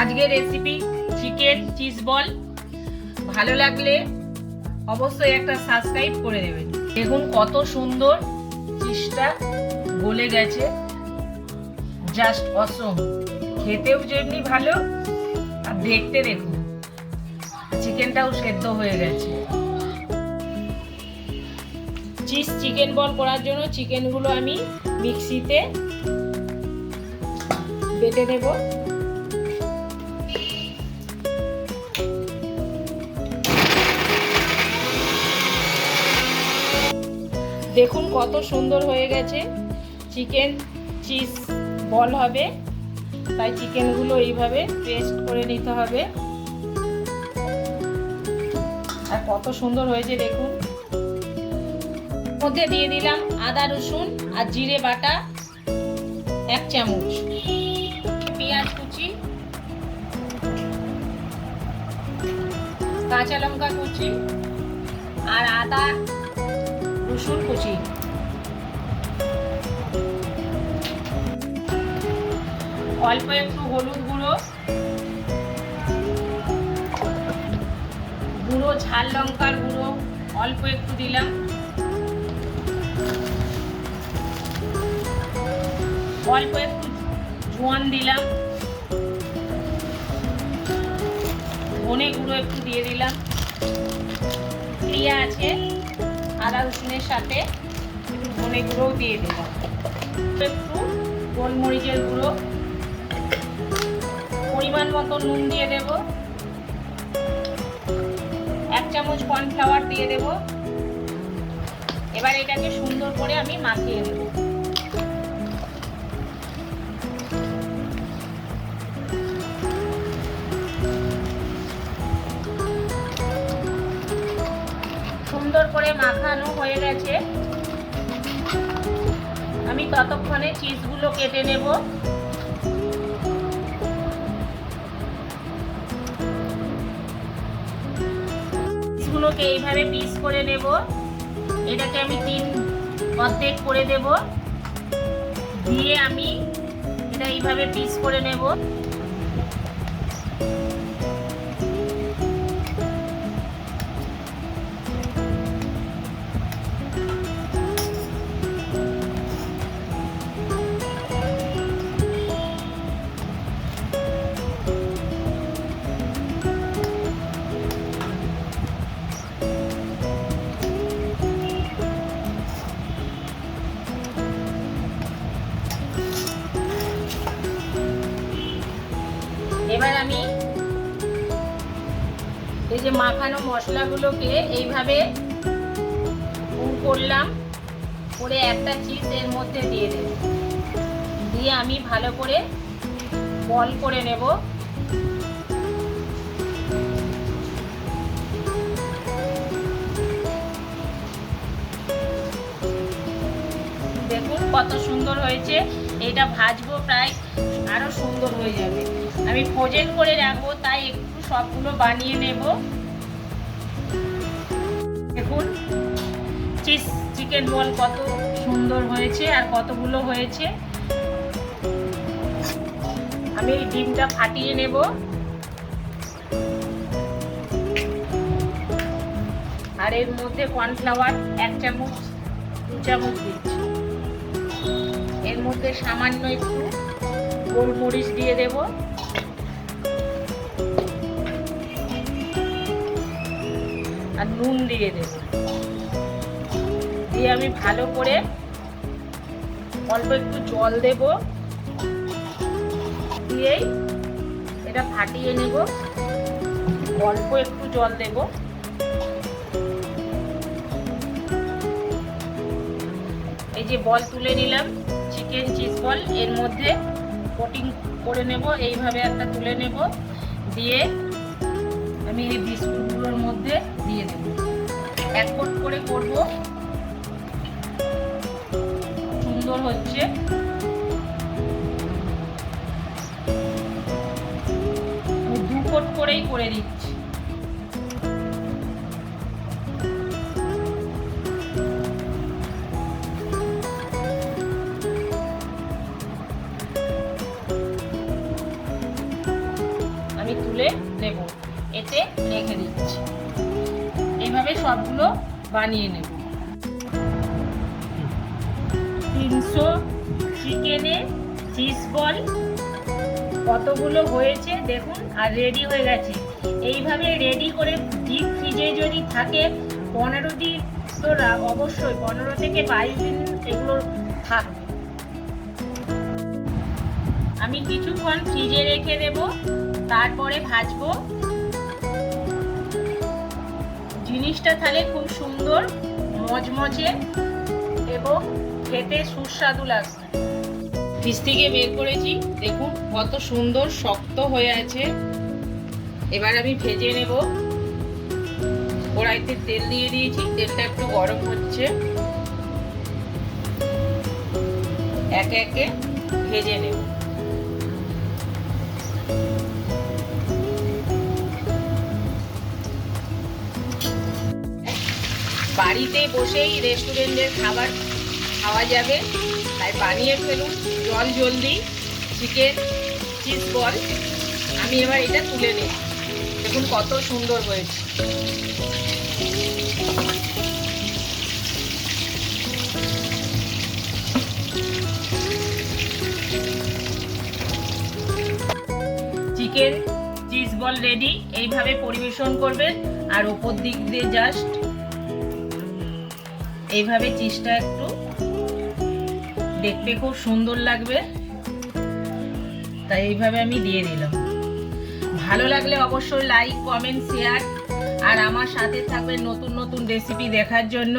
আজকের recipe chicken cheese ball ভালো লাগলে অবশ্যই একটা সাবস্ক্রাইব করে দেবেন। দেখুন কত সুন্দর চিজটা গলে গেছে। জাস্ট অসম খেতেও যেমনি ভালো, আর দেখতে দেখুন চিকেনটাও সেদ্ধ হয়ে গেছে। চিজ চিকেন বল করার জন্য চিকেনগুলো আমি মিক্সিতে বেটে নেব। দেখুন কত সুন্দর হয়ে গেছে। চিকেন চিজ বল হবে। তাই চিকেনগুলো এইভাবে পেস্ট করে নিতে হবে। আর কত সুন্দর হয়েছে দেখুন। মধ্যে দিয়ে দিলাম আদা, রসুন আর জিরে বাটা, এক চামচ। পেঁয়াজ কুচি। কাঁচা লঙ্কা কুচি। আর আদা রসুন কুচি। অল্প একটু হলুদ গুঁড়ো। গুঁড়ো, ঝাল লঙ্কার গুঁড়ো, অল্প একটু দিলাম। অল্প একটু জোয়ান দিলাম। ধনে গুঁড়ো একটু দিয়ে দিলাম। ক্রিয়া আছে আদা রসুনের সাথে ধনে গুঁড়োও দিয়ে দেবো। একটু গোলমরিচের গুঁড়ো। পরিমাণ মতো নুন দিয়ে দেব। এক চামচ কর্নফ্লাওয়ার দিয়ে দেব। এবার এটাকে সুন্দর করে আমি মাখিয়ে দেবো মাখানো হয়ে গেছে। আমি ততক্ষণে চিজগুলো কেটে নেব। চিজগুলোকে এইভাবে পিস করে নেব। এটাকে আমি তিন অর্ধেক করে দেব। দিয়ে আমি এটা এইভাবে পিস করে নেব। এবার আমি এই যে মাখানো মশলাগুলোকে এইভাবে পুর করলাম, করে একটা চিজ এর মধ্যে দিয়ে দেব। দিয়ে আমি ভালো করে বল করে নেব। দেখুন কত সুন্দর হয়েছে। এটা ভাজবো প্রায় আরও সুন্দর হয়ে যাবে। আমি ফ্রোজেন করে রাখব, তাই একটু সবগুলো বানিয়ে নেব। দেখুন চিজ চিকেন বল কত সুন্দর হয়েছে আর কতগুলো হয়েছে। আমি ডিমটা ফাটিয়ে নেব। আর এর মধ্যে কর্নফ্লাওয়ার এক চামচ, দু চামচ দিচ্ছি। এর মধ্যে সামান্য একটু গোলমরিচ দিয়ে দেব। আর নুন দিয়ে দেব। দিয়ে আমি ভালো করে অল্প একটু জল দেব। দিয়েই এটা ফাটিয়ে নেব। অল্প একটু জল দেব। এই যে বল তুলে নিলাম। চিকেন চিজ বল, এর মধ্যে কোটিং করে নেব, এইভাবে একটা তুলে নেব, দিয়ে আমি এই বিস্কুটগুলোর মধ্যে দিয়ে দেব। এক কোট করে করব। সুন্দর হচ্ছে। দু কোট করেই করে দিচ্ছি। তুলে নেব। এতে রেখে দিচ্ছি। এইভাবে সবগুলো বানিয়ে নেব। তিনশো চিকেনে চিজ বল। কতগুলো হয়েছে দেখুন, আর রেডি হয়ে গেছে। এইভাবে রেডি করে ডিপ ফ্রিজে যদি থাকে, পনেরো দিন তো রা- অবশ্যই পনেরো থেকে বাইশ দিন এগুলো থাকবে। আমি কিছুক্ষণ ফ্রিজে রেখে দেব। তারপরে ভাজবো। জিনিসটা তাহলে খুব সুন্দর, মজমজে এবং খেতে সুস্বাদু লাগছে। ফ্রিজ থেকে বের করেছি, দেখুন কত সুন্দর শক্ত হয়ে আছে। এবার আমি ভেজে নেব। কড়াইতে তেল দিয়ে দিয়েছি, তেলটা একটু গরম হচ্ছে। একে একে ভেজে নেব। বাড়িতে বসেই রেস্টুরেন্টের খাবার খাওয়া যাবে। তাই বানিয়ে ফেলুন, জল জলদি চিকেন চিজ বল আমি এবার এটা তুলে নিই দেখুন কত সুন্দর হয়েছে। চিকেন চিজ বল রেডি এইভাবে পরিবেশন করবেন। আর ওপর দিক দিয়ে জাস্ট এইভাবে চিজটা একটু দেখতে খুব সুন্দর লাগবে। তাই এইভাবে আমি দিয়ে দিলাম। ভালো লাগলে অবশ্যই লাইক কমেন্ট শেয়ার আর আমার সাথে থাকবে নতুন নতুন রেসিপি দেখার জন্য।